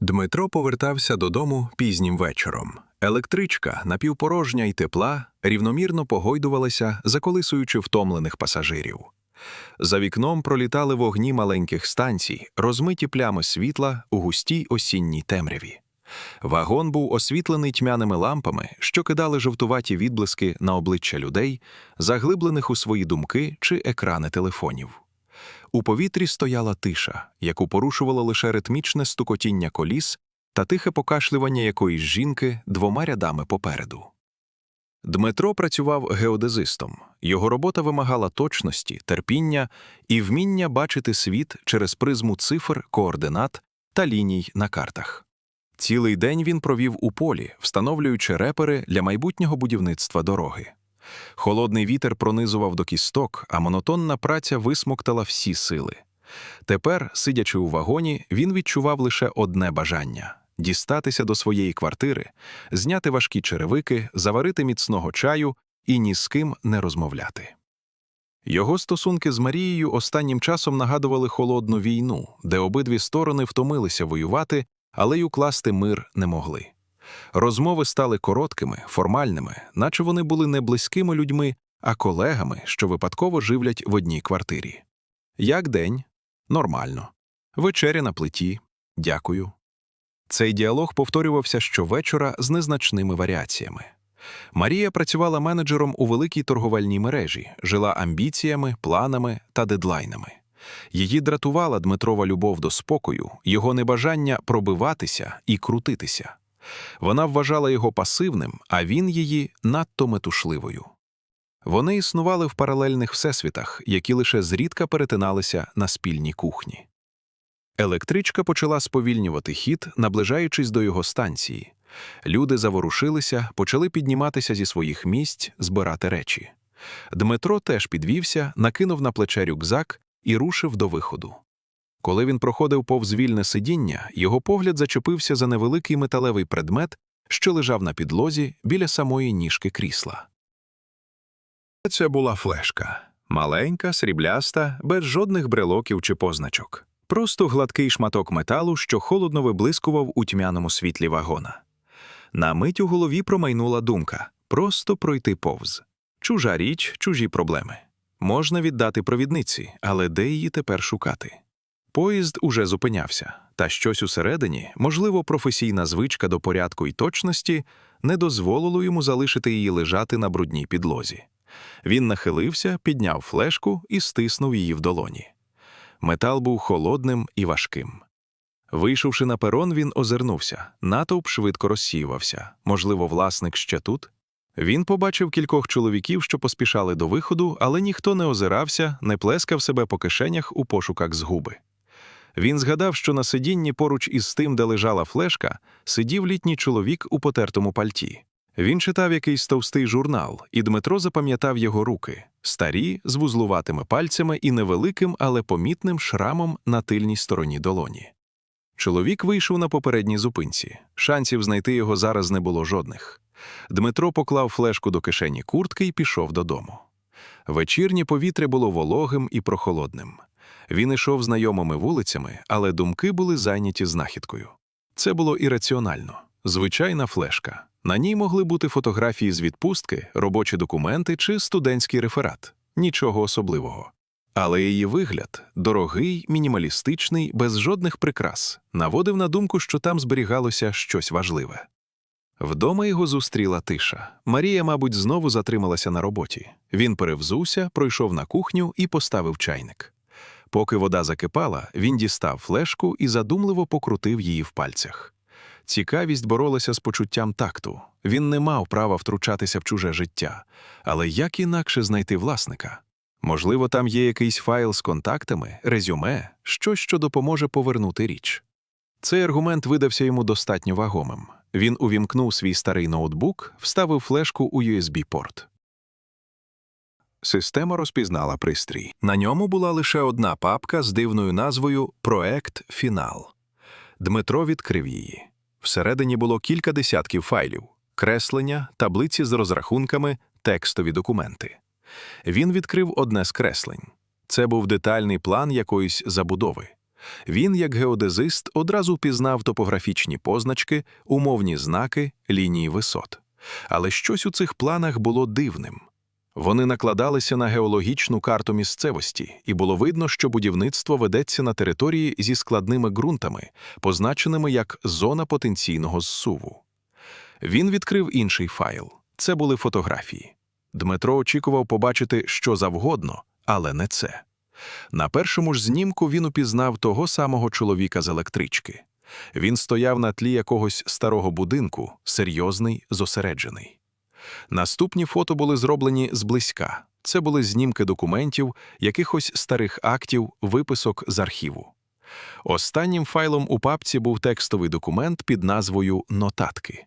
Дмитро повертався додому пізнім вечором. Електричка, напівпорожня й тепла, рівномірно погойдувалася, заколисуючи втомлених пасажирів. За вікном пролітали вогні маленьких станцій, розмиті плями світла у густій осінній темряві. Вагон був освітлений тьмяними лампами, що кидали жовтуваті відблиски на обличчя людей, заглиблених у свої думки чи екрани телефонів. У повітрі стояла тиша, яку порушувало лише ритмічне стукотіння коліс та тихе покашлювання якоїсь жінки двома рядами попереду. Дмитро працював геодезистом. Його робота вимагала точності, терпіння і вміння бачити світ через призму цифр, координат та ліній на картах. Цілий день він провів у полі, встановлюючи репери для майбутнього будівництва дороги. Холодний вітер пронизував до кісток, а монотонна праця висмоктала всі сили. Тепер, сидячи у вагоні, він відчував лише одне бажання дістатися до своєї квартири, зняти важкі черевики, заварити міцного чаю і ні з ким не розмовляти. Його стосунки з Марією останнім часом нагадували холодну війну, де обидві сторони втомилися воювати, але й укласти мир не могли. Розмови стали короткими, формальними, наче вони були не близькими людьми, а колегами, що випадково живлять в одній квартирі. Як день? Нормально. Вечеря на плиті. Дякую. Цей діалог повторювався щовечора з незначними варіаціями. Марія працювала менеджером у великій торговельній мережі, жила амбіціями, планами та дедлайнами. Її дратувала Дмитрова любов до спокою, його небажання пробиватися і крутитися. Вона вважала його пасивним, а він її надто метушливою. Вони існували в паралельних всесвітах, які лише зрідка перетиналися на спільній кухні. Електричка почала сповільнювати хід, наближаючись до його станції. Люди заворушилися, почали підніматися зі своїх місць, збирати речі. Дмитро теж підвівся, накинув на плече рюкзак і рушив до виходу. Коли він проходив повз вільне сидіння, його погляд зачепився за невеликий металевий предмет, що лежав на підлозі біля самої ніжки крісла. Це була флешка маленька, срібляста, без жодних брелоків чи позначок. Просто гладкий шматок металу, що холодно виблискував у тьмяному світлі вагона. На мить у голові промайнула думка просто пройти повз. Чужа річ, чужі проблеми. Можна віддати провідниці, але де її тепер шукати? Поїзд уже зупинявся, та щось усередині, можливо, професійна звичка до порядку і точності, не дозволило йому залишити її лежати на брудній підлозі. Він нахилився, підняв флешку і стиснув її в долоні. Метал був холодним і важким. Вийшовши на перон, він озирнувся. Натовп швидко розсіювався. Можливо, власник ще тут? Він побачив кількох чоловіків, що поспішали до виходу, але ніхто не озирався, не плескав себе по кишенях у пошуках згуби. Він згадав, що на сидінні поруч із тим, де лежала флешка, сидів літній чоловік у потертому пальті. Він читав якийсь товстий журнал, і Дмитро запам'ятав його руки старі, з вузлуватими пальцями і невеликим, але помітним шрамом на тильній стороні долоні. Чоловік вийшов на попередній зупинці. Шансів знайти його зараз не було жодних. Дмитро поклав флешку до кишені куртки і пішов додому. Вечірнє повітря було вологим і прохолодним. Він ішов знайомими вулицями, але думки були зайняті знахідкою. Це було ірраціонально. Звичайна флешка. На ній могли бути фотографії з відпустки, робочі документи чи студентський реферат. Нічого особливого. Але її вигляд дорогий, мінімалістичний, без жодних прикрас, наводив на думку, що там зберігалося щось важливе. Вдома його зустріла тиша. Марія, мабуть, знову затрималася на роботі. Він перевзувся, пройшов на кухню і поставив чайник. Поки вода закипала, він дістав флешку і задумливо покрутив її в пальцях. Цікавість боролася з почуттям такту. Він не мав права втручатися в чуже життя. Але як інакше знайти власника? Можливо, там є якийсь файл з контактами, резюме, щось, що допоможе повернути річ. Цей аргумент видався йому достатньо вагомим. Він увімкнув свій старий ноутбук, вставив флешку у USB-порт. Система розпізнала пристрій. На ньому була лише одна папка з дивною назвою Проект Фінал. Дмитро відкрив її. Всередині було кілька десятків файлів, креслення, таблиці з розрахунками, текстові документи. Він відкрив одне з креслень. Це був детальний план якоїсь забудови. Він, як геодезист, одразу впізнав топографічні позначки, умовні знаки, лінії висот. Але щось у цих планах було дивним. Вони накладалися на геологічну карту місцевості, і було видно, що будівництво ведеться на території зі складними ґрунтами, позначеними як зона потенційного зсуву. Він відкрив інший файл. Це були фотографії. Дмитро очікував побачити що завгодно, але не це. На першому ж знімку він упізнав того самого чоловіка з електрички. Він стояв на тлі якогось старого будинку, серйозний, зосереджений. Наступні фото були зроблені зблизька. Це були знімки документів, якихось старих актів, виписок з архіву. Останнім файлом у папці був текстовий документ під назвою Нотатки.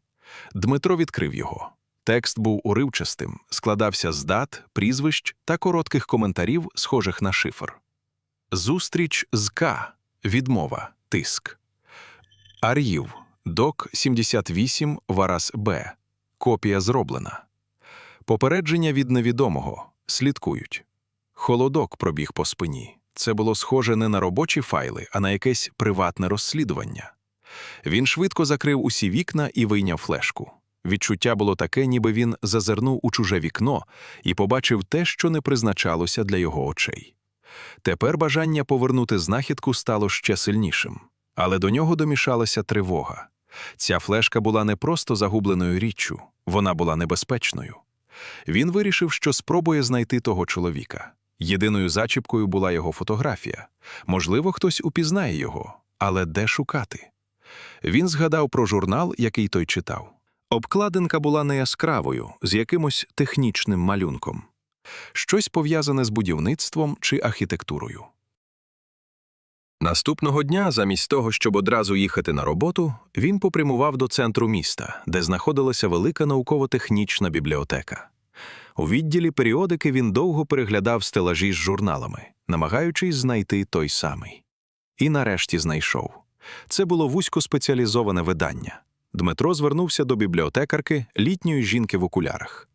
Дмитро відкрив його. Текст був уривчастим, складався з дат, прізвищ та коротких коментарів, схожих на шифр. Зустріч з К. Відмова. Тиск. Ар'їв. Док 78 Варас Б. Копія зроблена. Попередження від невідомого. Слідкують. Холодок пробіг по спині. Це було схоже не на робочі файли, а на якесь приватне розслідування. Він швидко закрив усі вікна і вийняв флешку. Відчуття було таке, ніби він зазирнув у чуже вікно і побачив те, що не призначалося для його очей. Тепер бажання повернути знахідку стало ще сильнішим, але до нього домішалася тривога. Ця флешка була не просто загубленою річчю, вона була небезпечною. Він вирішив, що спробує знайти того чоловіка. Єдиною зачіпкою була його фотографія. Можливо, хтось упізнає його, але де шукати? Він згадав про журнал, який той читав. Обкладинка була не яскравою, з якимось технічним малюнком, щось пов'язане з будівництвом чи архітектурою. Наступного дня, замість того, щоб одразу їхати на роботу, він попрямував до центру міста, де знаходилася велика науково-технічна бібліотека. У відділі періодики він довго переглядав стелажі з журналами, намагаючись знайти той самий. І нарешті знайшов. Це було вузькоспеціалізоване видання. Дмитро звернувся до бібліотекарки літньої жінки в окулярах.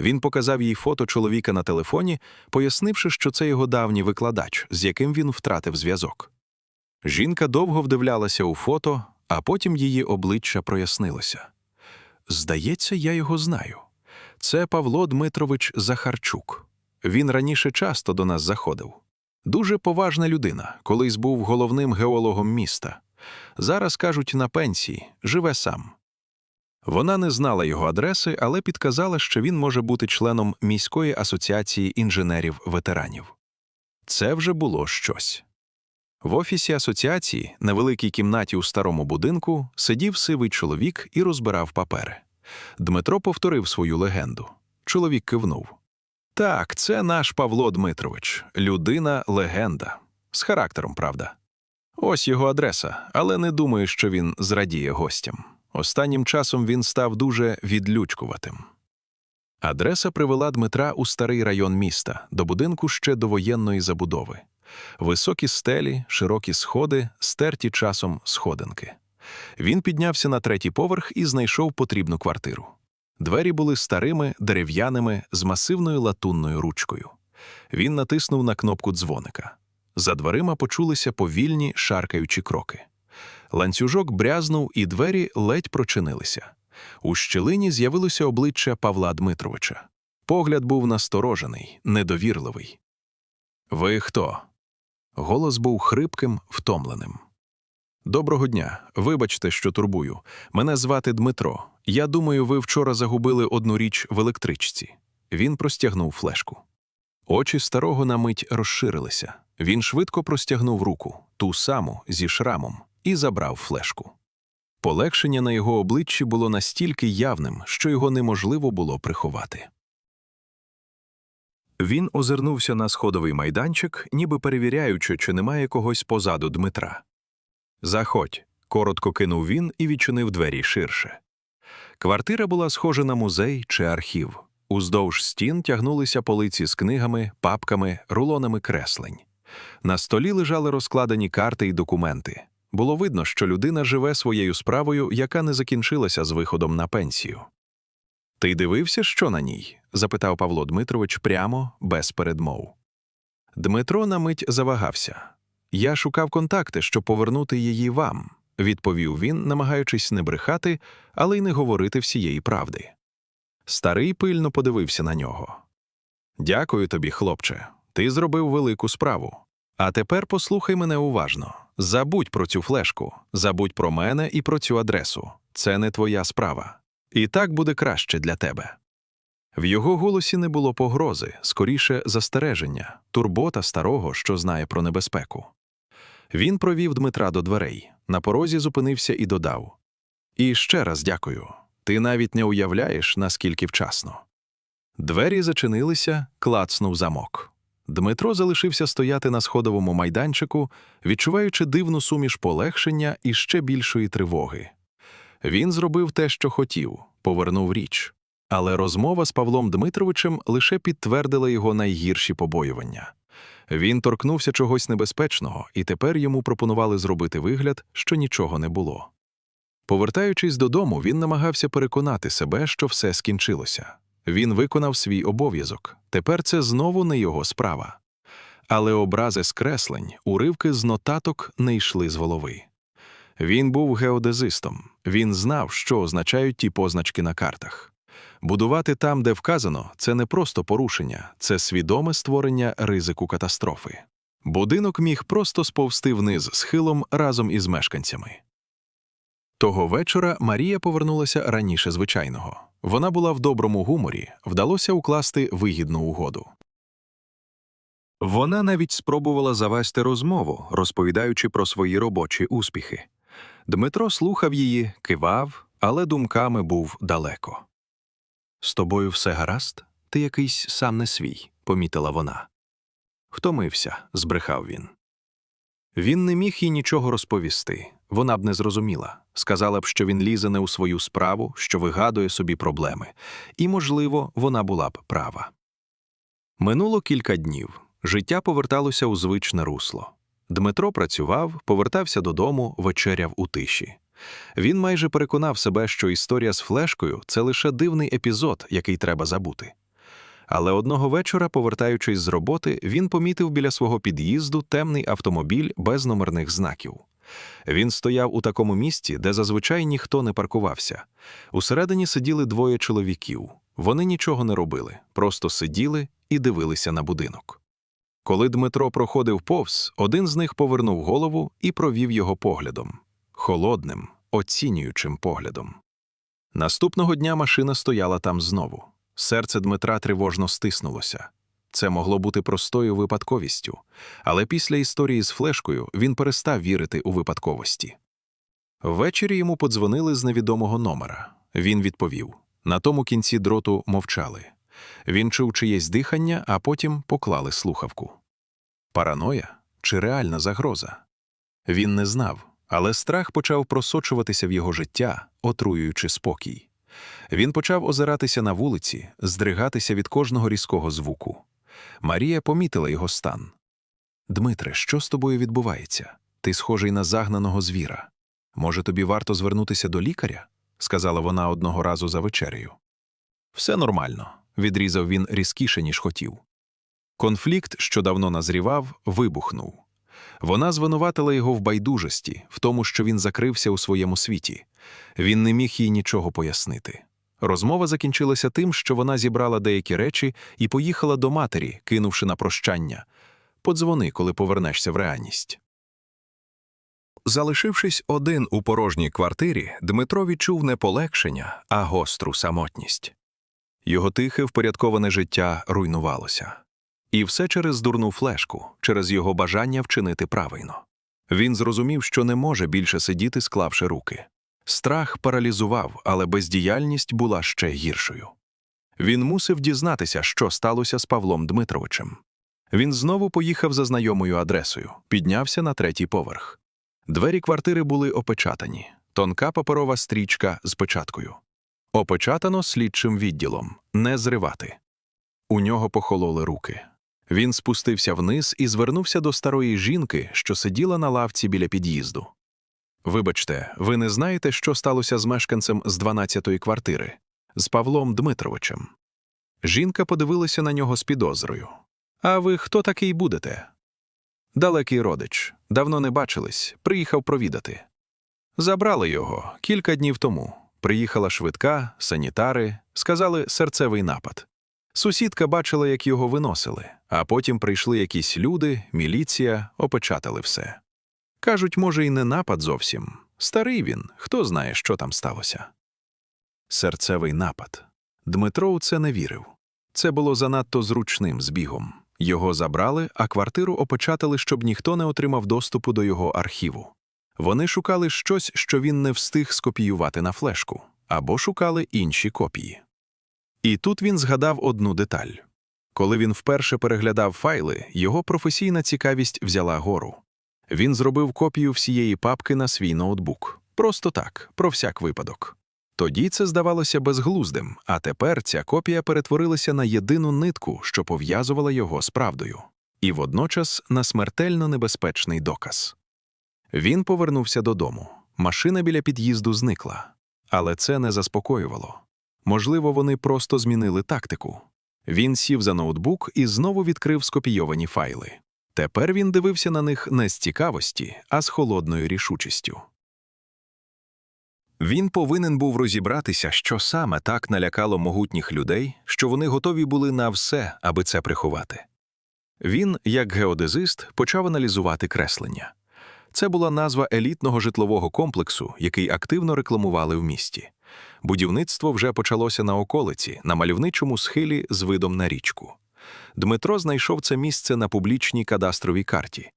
Він показав їй фото чоловіка на телефоні, пояснивши, що це його давній викладач, з яким він втратив зв'язок. Жінка довго вдивлялася у фото, а потім її обличчя прояснилося. Здається, я його знаю. Це Павло Дмитрович Захарчук. Він раніше часто до нас заходив. Дуже поважна людина, колись був головним геологом міста. Зараз, кажуть, на пенсії, живе сам. Вона не знала його адреси, але підказала, що він може бути членом міської асоціації інженерів-ветеранів. Це вже було щось. В офісі асоціації, на великій кімнаті у старому будинку, сидів сивий чоловік і розбирав папери. Дмитро повторив свою легенду. Чоловік кивнув. Так, це наш Павло Дмитрович, людина легенда. З характером, правда. Ось його адреса, але не думаю, що він зрадіє гостям. Останнім часом він став дуже відлючкуватим. Адреса привела Дмитра у старий район міста, до будинку ще довоєнної забудови. Високі стелі, широкі сходи, стерті часом сходинки. Він піднявся на третій поверх і знайшов потрібну квартиру. Двері були старими, дерев'яними, з масивною латунною ручкою. Він натиснув на кнопку дзвоника. За дверима почулися повільні, шаркаючі кроки. Ланцюжок брязнув, і двері ледь прочинилися. У щілині з'явилося обличчя Павла Дмитровича. Погляд був насторожений, недовірливий. Ви хто? Голос був хрипким, втомленим. Доброго дня. Вибачте, що турбую. Мене звати Дмитро. Я думаю, ви вчора загубили одну річ в електричці. Він простягнув флешку. Очі старого на мить розширилися. Він швидко простягнув руку, ту саму зі шрамом, і забрав флешку. Полегшення на його обличчі було настільки явним, що його неможливо було приховати. Він озирнувся на сходовий майданчик, ніби перевіряючи, чи немає когось позаду Дмитра. Заходь, коротко кинув він і відчинив двері ширше. Квартира була схожа на музей чи архів. Уздовж стін тягнулися полиці з книгами, папками, рулонами креслень. На столі лежали розкладені карти й документи. Було видно, що людина живе своєю справою, яка не закінчилася з виходом на пенсію. Ти дивився, що на ній? Запитав Павло Дмитрович прямо, без передмов. Дмитро на мить завагався. Я шукав контакти, щоб повернути її вам, відповів він, намагаючись не брехати, але й не говорити всієї правди. Старий пильно подивився на нього. Дякую тобі, хлопче. Ти зробив велику справу. А тепер послухай мене уважно. Забудь про цю флешку, забудь про мене і про цю адресу. Це не твоя справа. І так буде краще для тебе. В його голосі не було погрози, скоріше застереження, турбота старого, що знає про небезпеку. Він провів Дмитра до дверей, на порозі зупинився і додав: І ще раз дякую. Ти навіть не уявляєш, наскільки вчасно. Двері зачинилися, клацнув замок. Дмитро залишився стояти на сходовому майданчику, відчуваючи дивну суміш полегшення і ще більшої тривоги. Він зробив те, що хотів, повернув річ. Але розмова з Павлом Дмитровичем лише підтвердила його найгірші побоювання. Він торкнувся чогось небезпечного, і тепер йому пропонували зробити вигляд, що нічого не було. Повертаючись додому, він намагався переконати себе, що все скінчилося. Він виконав свій обов'язок. Тепер це знову не його справа. Але образи з креслень, уривки з нотаток не йшли з голови. Він був геодезистом. Він знав, що означають ті позначки на картах. Будувати там, де вказано, це не просто порушення, це свідоме створення ризику катастрофи. Будинок міг просто сповзти вниз схилом разом із мешканцями. Того вечора Марія повернулася раніше звичайного. Вона була в доброму гуморі, вдалося укласти вигідну угоду. Вона навіть спробувала завести розмову, розповідаючи про свої робочі успіхи. Дмитро слухав її, кивав, але думками був далеко. З тобою все гаразд? Ти якийсь сам не свій, помітила вона. Втомився, збрехав він. Він не міг їй нічого розповісти. Вона б не зрозуміла, сказала б, що він лізе не у свою справу, що вигадує собі проблеми, і, можливо, вона була б права. Минуло кілька днів. Життя поверталося у звичне русло. Дмитро працював, повертався додому, вечеряв у тиші. Він майже переконав себе, що історія з флешкою це лише дивний епізод, який треба забути. Але одного вечора, повертаючись з роботи, він помітив біля свого під'їзду темний автомобіль без номерних знаків. Він стояв у такому місці, де зазвичай ніхто не паркувався. Усередині сиділи двоє чоловіків. Вони нічого не робили, просто сиділи і дивилися на будинок. Коли Дмитро проходив повз, один з них повернув голову і провів його поглядом холодним, оцінюючим поглядом. Наступного дня машина стояла там знову. Серце Дмитра тривожно стиснулося. Це могло бути простою випадковістю, але після історії з флешкою він перестав вірити у випадковості. Ввечері йому подзвонили з невідомого номера. Він відповів. На тому кінці дроту мовчали. Він чув чиєсь дихання, а потім поклали слухавку. Параноя чи реальна загроза? Він не знав, але страх почав просочуватися в його життя, отруюючи спокій. Він почав озиратися на вулиці, здригатися від кожного різкого звуку. Марія помітила його стан. Дмитре, що з тобою відбувається? Ти схожий на загнаного звіра. Може, тобі варто звернутися до лікаря? сказала вона одного разу за вечерею. Все нормально, відрізав він різкіше, ніж хотів. Конфлікт, що давно назрівав, вибухнув. Вона звинуватила його в байдужості, в тому, що він закрився у своєму світі. Він не міг їй нічого пояснити. Розмова закінчилася тим, що вона зібрала деякі речі і поїхала до матері, кинувши на прощання. Подзвони, коли повернешся в реальність. Залишившись один у порожній квартирі, Дмитро відчув не полегшення, а гостру самотність. Його тихе, впорядковане життя руйнувалося. І все через дурну флешку, через його бажання вчинити правильно. Він зрозумів, що не може більше сидіти, склавши руки. Страх паралізував, але бездіяльність була ще гіршою. Він мусив дізнатися, що сталося з Павлом Дмитровичем. Він знову поїхав за знайомою адресою, піднявся на третій поверх. Двері квартири були опечатані, тонка паперова стрічка з печаткою. Опечатано слідчим відділом не зривати. У нього похололи руки. Він спустився вниз і звернувся до старої жінки, що сиділа на лавці біля під'їзду. Вибачте, ви не знаєте, що сталося з мешканцем з 12-ї квартири, з Павлом Дмитровичем. Жінка подивилася на нього з підозрою. А ви хто такий будете? Далекий родич. Давно не бачились, приїхав провідати. Забрали його кілька днів тому. Приїхала швидка, санітари, сказали серцевий напад. Сусідка бачила, як його виносили, а потім прийшли якісь люди, міліція, опечатали все. Кажуть, може, і не напад зовсім. Старий він, хто знає, що там сталося. Серцевий напад. Дмитро у це не вірив. Це було занадто зручним збігом. Його забрали, а квартиру опечатали, щоб ніхто не отримав доступу до його архіву. Вони шукали щось, що він не встиг скопіювати на флешку, або шукали інші копії. І тут він згадав одну деталь. Коли він вперше переглядав файли, його професійна цікавість взяла гору. Він зробив копію всієї папки на свій ноутбук. Просто так, про всяк випадок. Тоді це здавалося безглуздим, а тепер ця копія перетворилася на єдину нитку, що пов'язувала його з правдою, і водночас на смертельно небезпечний доказ. Він повернувся додому. Машина біля під'їзду зникла. Але це не заспокоювало. Можливо, вони просто змінили тактику. Він сів за ноутбук і знову відкрив скопійовані файли. Тепер він дивився на них не з цікавості, а з холодною рішучістю. Він повинен був розібратися, що саме так налякало могутніх людей, що вони готові були на все, аби це приховати. Він, як геодезист, почав аналізувати креслення. Це була назва елітного житлового комплексу, який активно рекламували в місті. Будівництво вже почалося на околиці, на мальовничому схилі з видом на річку. Дмитро знайшов це місце на публічній кадастровій карті.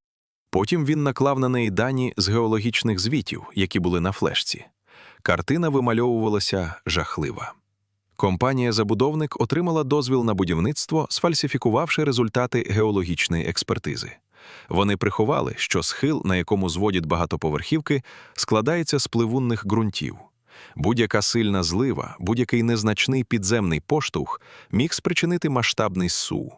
Потім він наклав на неї дані з геологічних звітів, які були на флешці. Картина вимальовувалася жахлива. Компанія-забудовник отримала дозвіл на будівництво, сфальсифікувавши результати геологічної експертизи. Вони приховали, що схил, на якому зводять багатоповерхівки, складається з пливунних ґрунтів. Будь-яка сильна злива, будь-який незначний підземний поштовх міг спричинити масштабний су.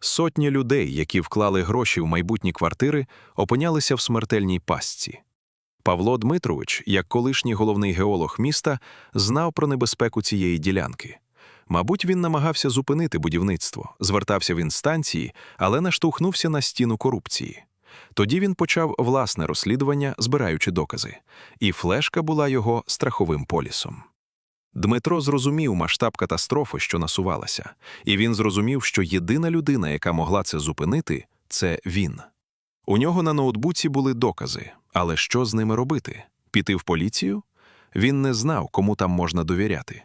Сотні людей, які вклали гроші в майбутні квартири, опинялися в смертельній пастці. Павло Дмитрович, як колишній головний геолог міста, знав про небезпеку цієї ділянки. Мабуть, він намагався зупинити будівництво, звертався в інстанції, але наштовхнувся на стіну корупції. Тоді він почав власне розслідування, збираючи докази, і флешка була його страховим полісом. Дмитро зрозумів масштаб катастрофи, що насувалася, і він зрозумів, що єдина людина, яка могла це зупинити, це він. У нього на ноутбуці були докази, але що з ними робити? Піти в поліцію? Він не знав, кому там можна довіряти.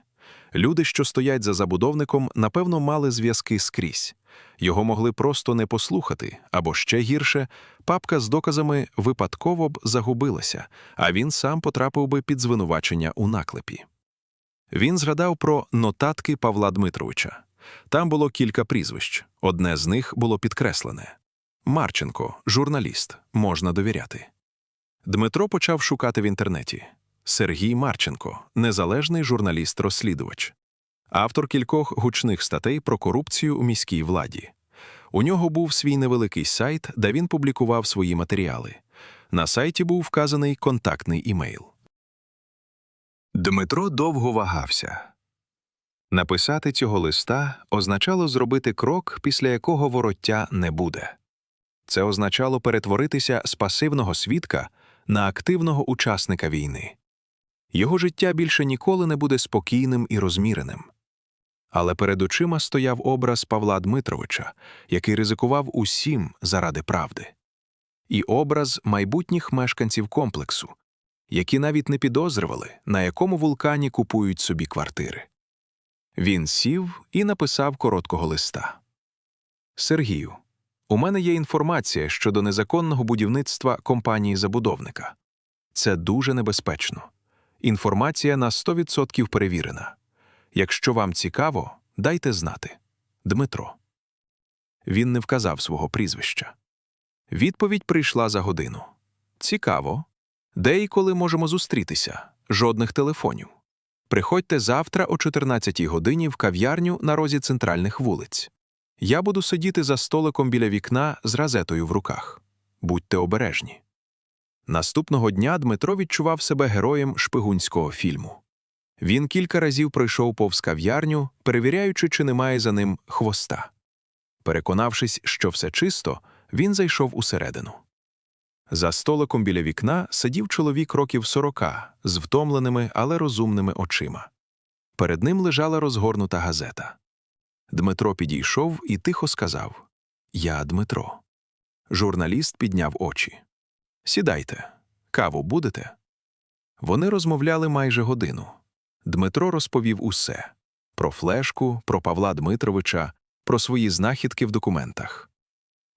Люди, що стоять за забудовником, напевно, мали зв'язки скрізь. Його могли просто не послухати, або ще гірше, папка з доказами випадково б загубилася, а він сам потрапив би під звинувачення у наклепі. Він згадав про нотатки Павла Дмитровича. Там було кілька прізвищ, одне з них було підкреслене. Марченко, журналіст, можна довіряти. Дмитро почав шукати в інтернеті. Сергій Марченко, незалежний журналіст-розслідувач, автор кількох гучних статей про корупцію у міській владі. У нього був свій невеликий сайт, де він публікував свої матеріали. На сайті був вказаний контактний імейл. Дмитро довго вагався. Написати цього листа означало зробити крок, після якого вороття не буде. Це означало перетворитися з пасивного свідка на активного учасника війни. Його життя більше ніколи не буде спокійним і розміреним. Але перед очима стояв образ Павла Дмитровича, який ризикував усім заради правди, і образ майбутніх мешканців комплексу, які навіть не підозрювали, на якому вулкані купують собі квартири. Він сів і написав короткого листа. Сергію, у мене є інформація щодо незаконного будівництва компанії забудовника. Це дуже небезпечно. Інформація на 100% перевірена. Якщо вам цікаво, дайте знати. Дмитро. Він не вказав свого прізвища. Відповідь прийшла за годину. Цікаво. Де і коли можемо зустрітися? Жодних телефонів. Приходьте завтра о 14 годині в кав'ярню на розі центральних вулиць. Я буду сидіти за столиком біля вікна з разетою в руках. Будьте обережні. Наступного дня Дмитро відчував себе героєм шпигунського фільму. Він кілька разів пройшов повз кав'ярню, перевіряючи, чи немає за ним хвоста. Переконавшись, що все чисто, він зайшов усередину. За столиком біля вікна сидів чоловік років сорока з втомленими, але розумними очима. Перед ним лежала розгорнута газета. Дмитро підійшов і тихо сказав Я Дмитро. Журналіст підняв очі. Сідайте, каву будете? Вони розмовляли майже годину. Дмитро розповів усе про флешку, про Павла Дмитровича, про свої знахідки в документах.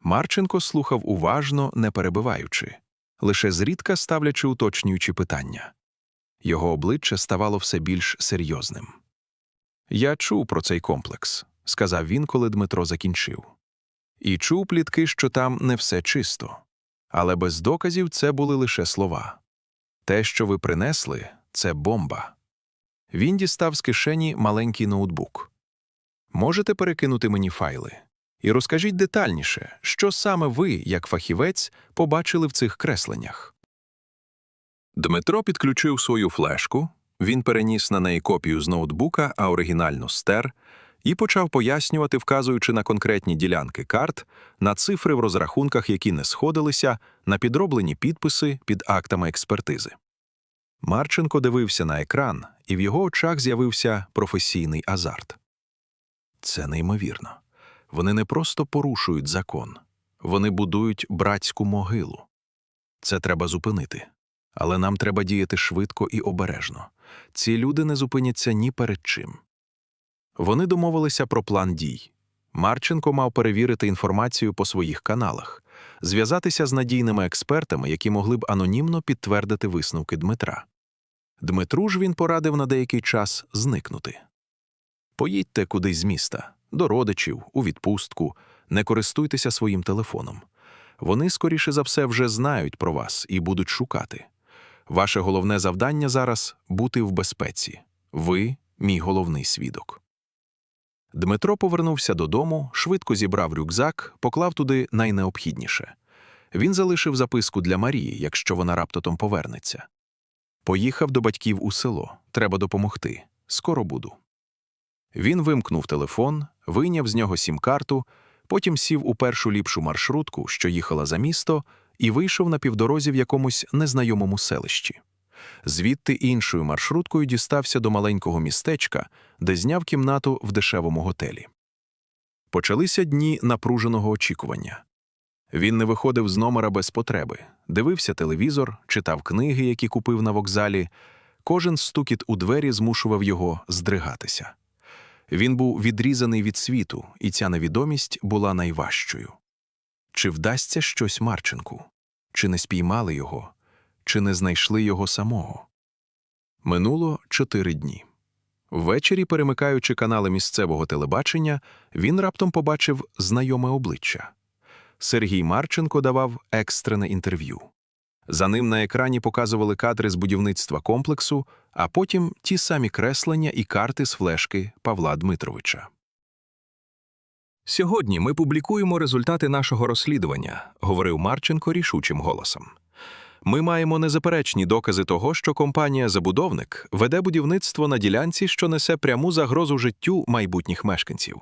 Марченко слухав уважно, не перебиваючи, лише зрідка ставлячи уточнюючі питання. Його обличчя ставало все більш серйозним. Я чув про цей комплекс, сказав він, коли Дмитро закінчив. І чув плітки, що там не все чисто. Але без доказів це були лише слова. Те, що ви принесли, це бомба. Він дістав з кишені маленький ноутбук. Можете перекинути мені файли? І розкажіть детальніше, що саме ви, як фахівець, побачили в цих кресленнях. Дмитро підключив свою флешку, він переніс на неї копію з ноутбука, а оригінальну стер, і почав пояснювати, вказуючи на конкретні ділянки карт, на цифри в розрахунках, які не сходилися, на підроблені підписи під актами експертизи. Марченко дивився на екран, і в його очах з'явився професійний азарт. Це неймовірно. Вони не просто порушують закон, вони будують братську могилу. Це треба зупинити. Але нам треба діяти швидко і обережно. Ці люди не зупиняться ні перед чим. Вони домовилися про план дій. Марченко мав перевірити інформацію по своїх каналах, зв'язатися з надійними експертами, які могли б анонімно підтвердити висновки Дмитра. Дмитру ж він порадив на деякий час зникнути. Поїдьте кудись з міста, до родичів, у відпустку, не користуйтеся своїм телефоном. Вони, скоріше за все, вже знають про вас і будуть шукати. Ваше головне завдання зараз бути в безпеці. Ви мій головний свідок. Дмитро повернувся додому, швидко зібрав рюкзак, поклав туди найнеобхідніше. Він залишив записку для Марії, якщо вона раптотом повернеться. Поїхав до батьків у село. Треба допомогти. Скоро буду. Він вимкнув телефон, вийняв з нього сім-карту, потім сів у першу ліпшу маршрутку, що їхала за місто, і вийшов на півдорозі в якомусь незнайомому селищі. Звідти іншою маршруткою дістався до маленького містечка, де зняв кімнату в дешевому готелі. Почалися дні напруженого очікування. Він не виходив з номера без потреби, дивився телевізор, читав книги, які купив на вокзалі. Кожен стукіт у двері змушував його здригатися. Він був відрізаний від світу, і ця невідомість була найважчою. Чи вдасться щось Марченку? Чи не спіймали його? Чи не знайшли його самого? Минуло чотири дні. Ввечері, перемикаючи канали місцевого телебачення, він раптом побачив знайоме обличчя. Сергій Марченко давав екстрене інтерв'ю. За ним на екрані показували кадри з будівництва комплексу, а потім ті самі креслення і карти з флешки Павла Дмитровича. Сьогодні ми публікуємо результати нашого розслідування, говорив Марченко рішучим голосом. Ми маємо незаперечні докази того, що компанія-забудовник веде будівництво на ділянці, що несе пряму загрозу життю майбутніх мешканців.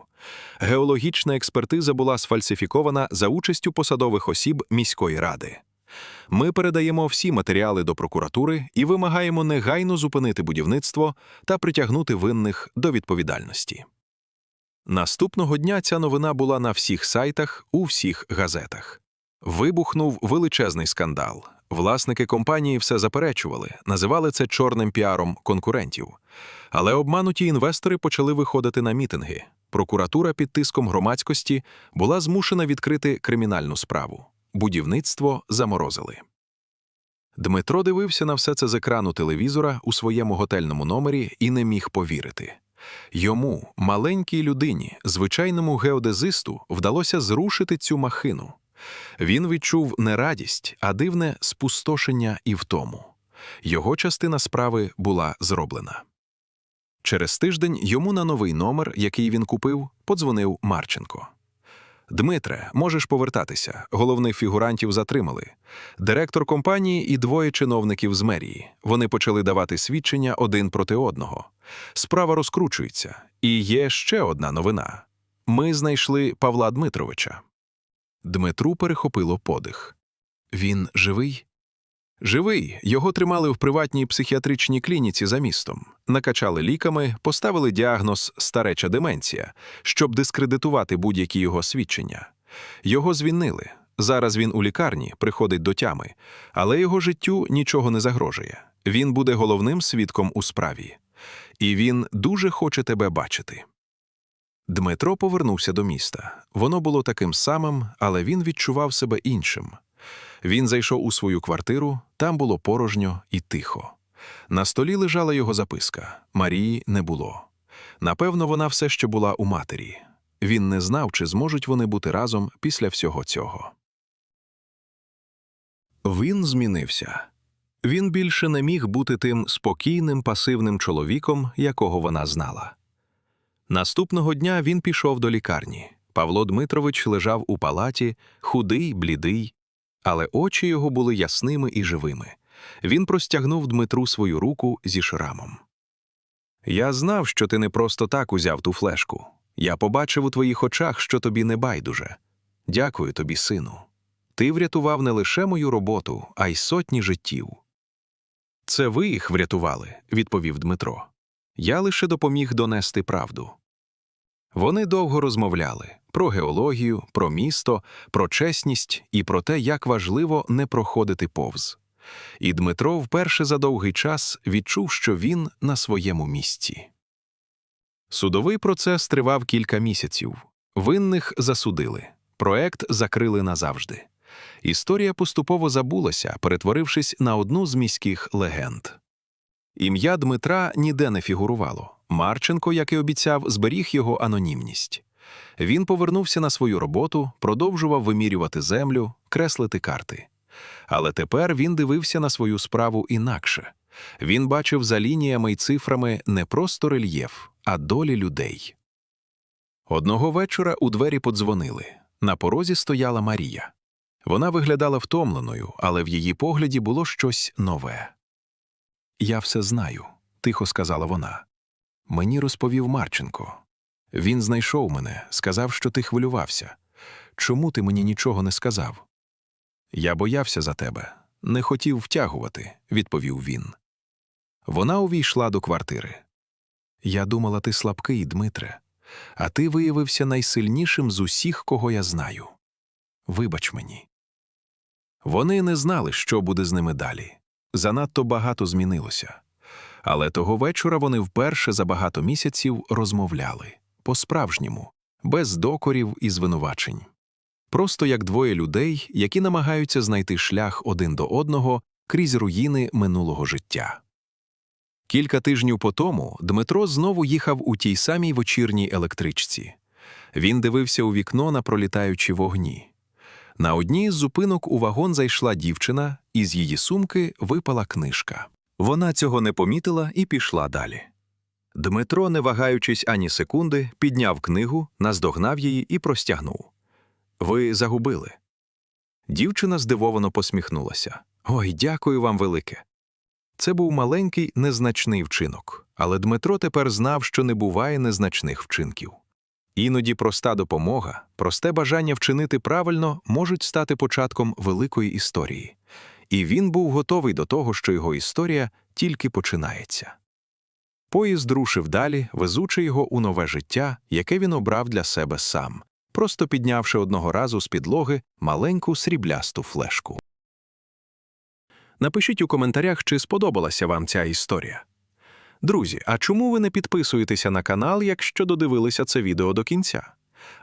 Геологічна експертиза була сфальсифікована за участю посадових осіб міської ради. Ми передаємо всі матеріали до прокуратури і вимагаємо негайно зупинити будівництво та притягнути винних до відповідальності. Наступного дня ця новина була на всіх сайтах, у всіх газетах. Вибухнув величезний скандал. Власники компанії все заперечували, називали це чорним піаром конкурентів. Але обмануті інвестори почали виходити на мітинги. Прокуратура під тиском громадськості була змушена відкрити кримінальну справу. Будівництво заморозили. Дмитро дивився на все це з екрану телевізора у своєму готельному номері і не міг повірити. Йому, маленькій людині, звичайному геодезисту, вдалося зрушити цю махину. Він відчув не радість, а дивне спустошення і втому. Його частина справи була зроблена. Через тиждень йому на новий номер, який він купив, подзвонив Марченко. Дмитре, можеш повертатися. Головних фігурантів затримали. Директор компанії і двоє чиновників з мерії. Вони почали давати свідчення один проти одного. Справа розкручується. І є ще одна новина. Ми знайшли Павла Дмитровича. Дмитру перехопило подих. Він живий? Живий. Його тримали в приватній психіатричній клініці за містом, накачали ліками, поставили діагноз стареча деменція, щоб дискредитувати будь-які його свідчення. Його звільнили. Зараз він у лікарні, приходить до тями, але його життю нічого не загрожує. Він буде головним свідком у справі. І він дуже хоче тебе бачити. Дмитро повернувся до міста. Воно було таким самим, але він відчував себе іншим. Він зайшов у свою квартиру, там було порожньо і тихо. На столі лежала його записка. Марії не було. Напевно, вона все ще була у матері. Він не знав, чи зможуть вони бути разом після всього цього. Він змінився. Він більше не міг бути тим спокійним пасивним чоловіком, якого вона знала. Наступного дня він пішов до лікарні. Павло Дмитрович лежав у палаті, худий, блідий, але очі його були ясними і живими. Він простягнув Дмитру свою руку зі шрамом. Я знав, що ти не просто так узяв ту флешку. Я побачив у твоїх очах, що тобі не байдуже. Дякую тобі, сину. Ти врятував не лише мою роботу, а й сотні життів. Це ви їх врятували, відповів Дмитро. Я лише допоміг донести правду. Вони довго розмовляли про геологію, про місто, про чесність і про те, як важливо не проходити повз. І Дмитро вперше за довгий час відчув, що він на своєму місці. Судовий процес тривав кілька місяців. Винних засудили, проект закрили назавжди. Історія поступово забулася, перетворившись на одну з міських легенд. Ім'я Дмитра ніде не фігурувало. Марченко, як і обіцяв, зберіг його анонімність. Він повернувся на свою роботу, продовжував вимірювати землю, креслити карти. Але тепер він дивився на свою справу інакше. Він бачив за лініями й цифрами не просто рельєф, а долі людей. Одного вечора у двері подзвонили. На порозі стояла Марія. Вона виглядала втомленою, але в її погляді було щось нове. Я все знаю, тихо сказала вона. Мені розповів Марченко. Він знайшов мене, сказав, що ти хвилювався. Чому ти мені нічого не сказав? Я боявся за тебе, не хотів втягувати, відповів він. Вона увійшла до квартири. Я думала, ти слабкий, Дмитре, а ти виявився найсильнішим з усіх, кого я знаю. Вибач мені. Вони не знали, що буде з ними далі. Занадто багато змінилося. Але того вечора вони вперше за багато місяців розмовляли по-справжньому, без докорів і звинувачень. Просто як двоє людей, які намагаються знайти шлях один до одного крізь руїни минулого життя. Кілька тижнів по тому Дмитро знову їхав у тій самій вечірній електричці. Він дивився у вікно на пролітаючі вогні. На одній з зупинок у вагон зайшла дівчина, і з її сумки випала книжка. Вона цього не помітила і пішла далі. Дмитро, не вагаючись ані секунди, підняв книгу, наздогнав її і простягнув. Ви загубили. Дівчина здивовано посміхнулася. Ой, дякую вам велике. Це був маленький незначний вчинок, але Дмитро тепер знав, що не буває незначних вчинків. Іноді проста допомога, просте бажання вчинити правильно можуть стати початком великої історії. І він був готовий до того, що його історія тільки починається. Поїзд рушив далі, везучи його у нове життя, яке він обрав для себе сам, просто піднявши одного разу з підлоги маленьку сріблясту флешку. Напишіть у коментарях, чи сподобалася вам ця історія. Друзі, а чому ви не підписуєтеся на канал, якщо додивилися це відео до кінця?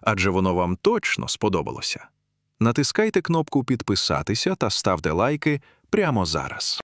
Адже воно вам точно сподобалося. Натискайте кнопку підписатися та ставте лайки прямо зараз.